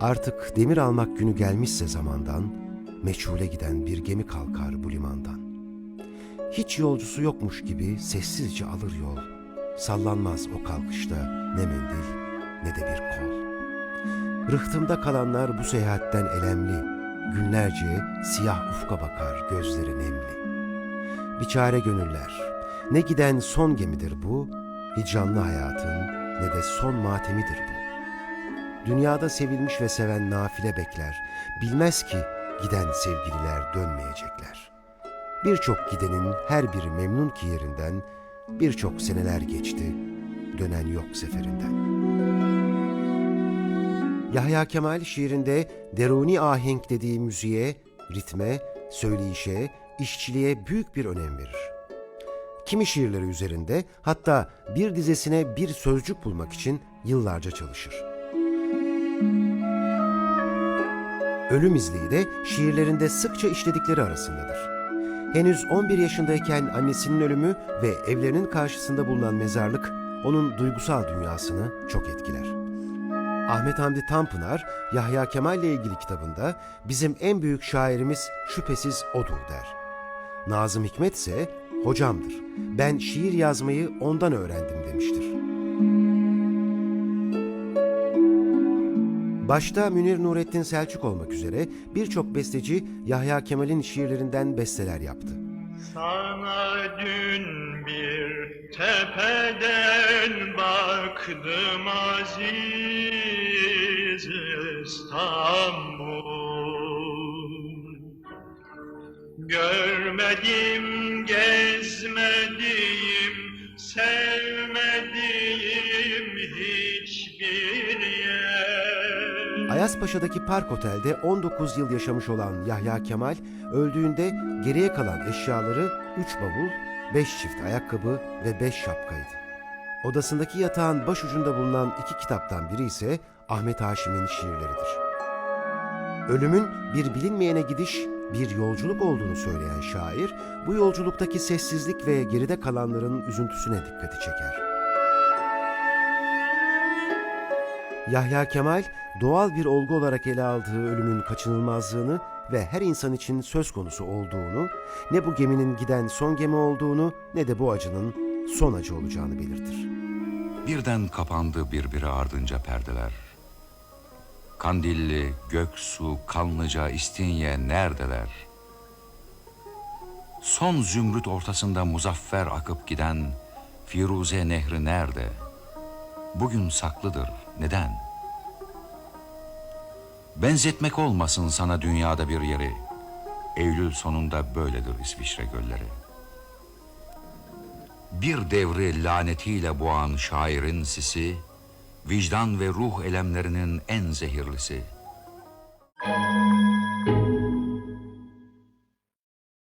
Artık demir almak günü gelmişse zamandan, meçhule giden bir gemi kalkar bu limandan. Hiç yolcusu yokmuş gibi sessizce alır yol. Sallanmaz o kalkışta ne mendil ne de bir kol. Rıhtımda kalanlar bu seyahatten elemli. Günlerce siyah ufka bakar gözleri nemli. Biçare gönüller, ne giden son gemidir bu, hicranlı hayatın ne de son matemidir bu. Dünyada sevilmiş ve seven nafile bekler. Bilmez ki giden sevgililer dönmeyecekler. Birçok gidenin her biri memnun ki yerinden, birçok seneler geçti, dönen yok seferinden. Yahya Kemal şiirinde deruni ahenk dediği müziğe, ritme, söyleyişe, işçiliğe büyük bir önem verir. Kimi şiirleri üzerinde hatta bir dizesine bir sözcük bulmak için yıllarca çalışır. Ölüm izliği de şiirlerinde sıkça işledikleri arasındadır. Henüz 11 yaşındayken annesinin ölümü ve evlerinin karşısında bulunan mezarlık onun duygusal dünyasını çok etkiler. Ahmet Hamdi Tanpınar, Yahya Kemal ile ilgili kitabında bizim en büyük şairimiz şüphesiz odur der. Nazım Hikmet ise hocamdır. Ben şiir yazmayı ondan öğrendim demiştir. Başta Münir Nurettin Selçuk olmak üzere birçok besteci Yahya Kemal'in şiirlerinden besteler yaptı. Sana dün bir tepeden baktım aziz İstanbul Görmedim, gezmedim, yer Ayazpaşa'daki Park Otel'de 19 yıl yaşamış olan Yahya Kemal öldüğünde geriye kalan eşyaları 3 bavul, 5 çift ayakkabı ve 5 şapkaydı. Odasındaki yatağın başucunda bulunan iki kitaptan biri ise Ahmet Haşim'in şiirleridir. Ölümün bir bilinmeyene gidiş, bir yolculuk olduğunu söyleyen şair, bu yolculuktaki sessizlik ve geride kalanların üzüntüsüne dikkati çeker. Yahya Kemal doğal bir olgu olarak ele aldığı ölümün kaçınılmazlığını ve her insan için söz konusu olduğunu, ne bu geminin giden son gemi olduğunu ne de bu acının son acı olacağını belirtir. Birden kapandı birbiri ardınca perdeler. Kandilli, Göksu, Kanlıca, İstinye neredeler? Son zümrüt ortasında muzaffer akıp giden Firuze Nehri nerede? Bugün saklıdır. Neden? Benzetmek olmasın sana dünyada bir yeri. Eylül sonunda böyledir İsviçre gölleri. Bir devri lanetiyle boğan şairin sisi, vicdan ve ruh elemlerinin en zehirlisi.